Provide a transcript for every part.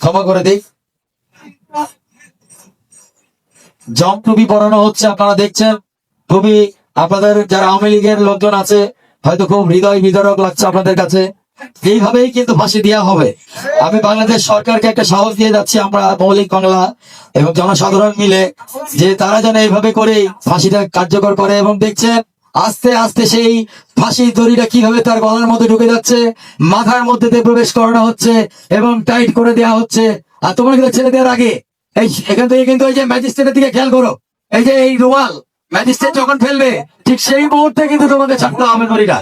ক্ষমা করে দিই। জম টুপি পরানো হচ্ছে, আপনারা দেখছেন। খুবই আপনাদের যারা আওয়ামী লীগের লোকজন আছে, হয়তো খুব হৃদয় বিদারক লাগছে আপনাদের কাছে। এইভাবেই কিন্তু ফাঁসি দেওয়া হবে। আমি বাংলাদেশ সরকারকে একটা সাহস দিয়ে যাচ্ছি, আমরা মৌলিক বাংলা এবং জনসাধারণ মিলে, যে তারা যেন এইভাবে করে ফাঁসিটা কার্যকর করে এবং দেখছেন আস্তে আস্তে সেই ফাঁসির দড়িটা কীভাবে তার গলার মধ্যে ঢুকে যাচ্ছে মাথার মধ্যে দিয়ে প্রবেশ করানো হচ্ছে এবং টাইট করে দেওয়া হচ্ছে। আর তোমার কিন্তু ছেড়ে দেওয়ার আগে? এই এখান থেকে কিন্তু এই যে ম্যাজিস্ট্রেটের দিকে খেয়াল করো। এই যে এই রুমাল ম্যাজিস্ট্রেট যখন ফেলবে ঠিক সেই মুহূর্তে কিন্তু তোমাকে ছাড়তে হবে দড়িটা।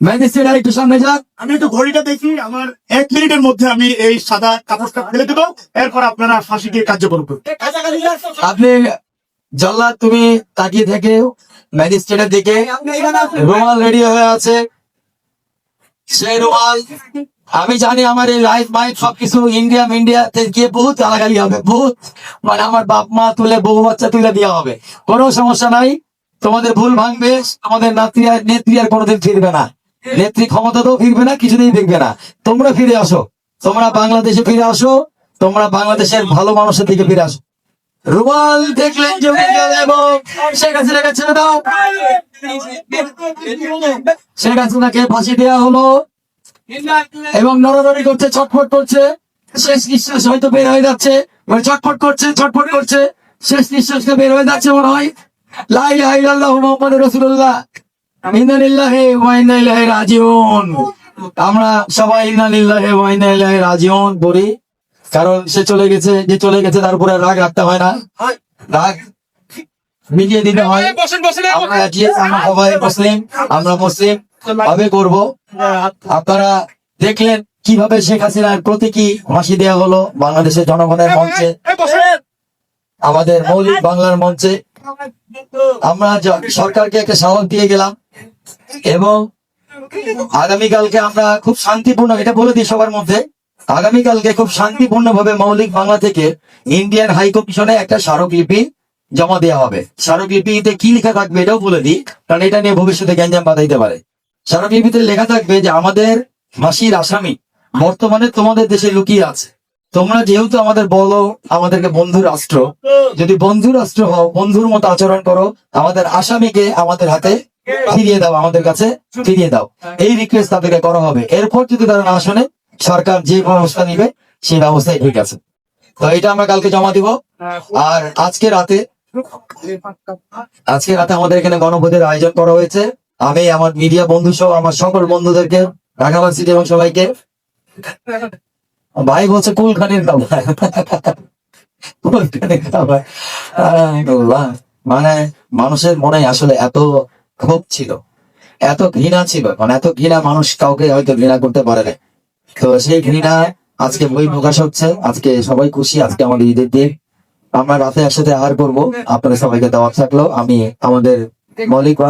ম্যাজিস্ট্রেট আর একটু সামনে যাক। আমি একটু ঘড়িটা দেখি আমার এক মিনিটের মধ্যে আমি এই সাদা কাপড়টা ফেলে দেবো। এরপর আপনারা ফাঁসিকে কার্যকর করুন আপনি জল্লাদ তুমি তাকিয়ে থেকে ম্যাজিস্ট্রেটের দিকে রুমাল রেডি হয়ে আছে। সেই রুমাল, আমি জানি আমার এই লাইফ মাইফ সবকিছু ইন্ডিয়া ইন্ডিয়াতে গিয়ে বহুত গালাগালি হবে, বহুত। মানে আমার বাপ মা তুলে, বউ বাচ্চা তুলে দেওয়া হবে। কোনো সমস্যা নাই। তোমাদের ভুল ভাঙবে তোমাদের নাত্রী আর নেত্রী আর কোনোদিন ফিরবে না। নেত্রী ক্ষমতাতেও ফিরবে না, কিছুতেই ফিরবে না। তোমরা ফিরে আসো। তোমরা বাংলাদেশে ফিরে আসো। তোমরা বাংলাদেশের ভালো মানুষের দিকে ফিরে আসো। রুমাল দেখলেন জমি গেল এবং শেখ হাসিনাকে ছেড়ে দাও। শেখ হাসিনাকে ফাঁসি দেওয়া হলো। এবং নড়ানড়ি করছে ছটফট করছে। শেষ নিঃশ্বাস হয়তো বের হয়ে যাচ্ছে। মানে ছটফট করছে ছটফট করছে। শেষ নিঃশ্বাসটা বের হয়ে যাচ্ছে মনে হয়। লাই লাই আল্লাহ মোহাম্মদ রসুল্লাহ ইন্দানিল্লাহে ওয়াইনাইলাহে রাজিউন। আমরা সবাই ইন্দানিল্লাহে ওয়াইনাইলাহে রাজিউন বলি। কারণ সে চলে গেছে যে চলে গেছে তার উপরে রাগ রাখতে হয় না। রাগ মিটিয়ে দিতে হয়। আমরা আমরা সবাই মুসলিম আমরা মুসলিম ভাবে করব। আপনারা দেখলেন কীভাবে শেখ হাসিনার প্রতীকী ফাঁসি দেওয়া হলো বাংলাদেশের জনগণের মঞ্চে। আমাদের মৌলিক বাংলার মঞ্চে। আমরা সরকারকে একটা সাহস দিয়ে গেলাম এবং আগামীকালকে আমরা খুব শান্তিপূর্ণ এটা বলে দিই সবার মধ্যে আগামীকালকে খুব শান্তিপূর্ণ ভাবে মৌলিক বাংলা থেকে ইন্ডিয়ান হাই কমিশনে একটা স্মারকলিপি জমা দেওয়া হবে। স্মারকলিপিতে কি লেখা থাকবে এটাও বলে দিই, কারণ এটা নিয়ে ভবিষ্যতে গ্যাঞ্জাম বাঁধাইতে পারে। স্মারকলিপিতে লেখা থাকবে যে আমাদের ফাঁসির আসামি বর্তমানে তোমাদের দেশে লুকিয়ে আছে। তোমরা যেহেতু আমাদের বলো আমাদেরকে বন্ধু রাষ্ট্র, যদি বন্ধু রাষ্ট্র হও, বন্ধুর মতো আচরণ করো, আমাদের আসামিকে আমাদের হাতে ফিরিয়ে দাও, আমাদের কাছে ফিরিয়ে দাও। এই রিকোয়েস্ট তাদেরকে করা হবে। এরপর যদি তারা না শোনে সরকার যে ব্যবস্থা নিবে, সেই ব্যবস্থায় ঠিক আছে তো এটা আমরা কালকে জমা দিব। আর আজকে রাতে আজকে রাতে আমাদের এখানে গণভোজের আয়োজন করা হয়েছে। আমি, আমার মিডিয়া বন্ধু সহ, আমার সকল বন্ধুদেরকে ঢাকাবাসী এবং সবাইকে, ভাই বলছে কুলখানির মানে মানুষের মনে আসলে এত ক্ষোভ ছিল, এত ঘৃণা ছিল মানে এত ঘৃণা মানুষ কাউকে হয়তো ঘৃণা করতে পারে না তো সেই ঘৃণা আজকে বই প্রকাশ হচ্ছে। আজকে সবাই খুশি, আজকে আমাদের ঈদের দিন। আমরা রাতে একসাথে আহার করব। আপনাদের সবাইকে দাওয়াত থাকল। আমি আমাদের মৌলিক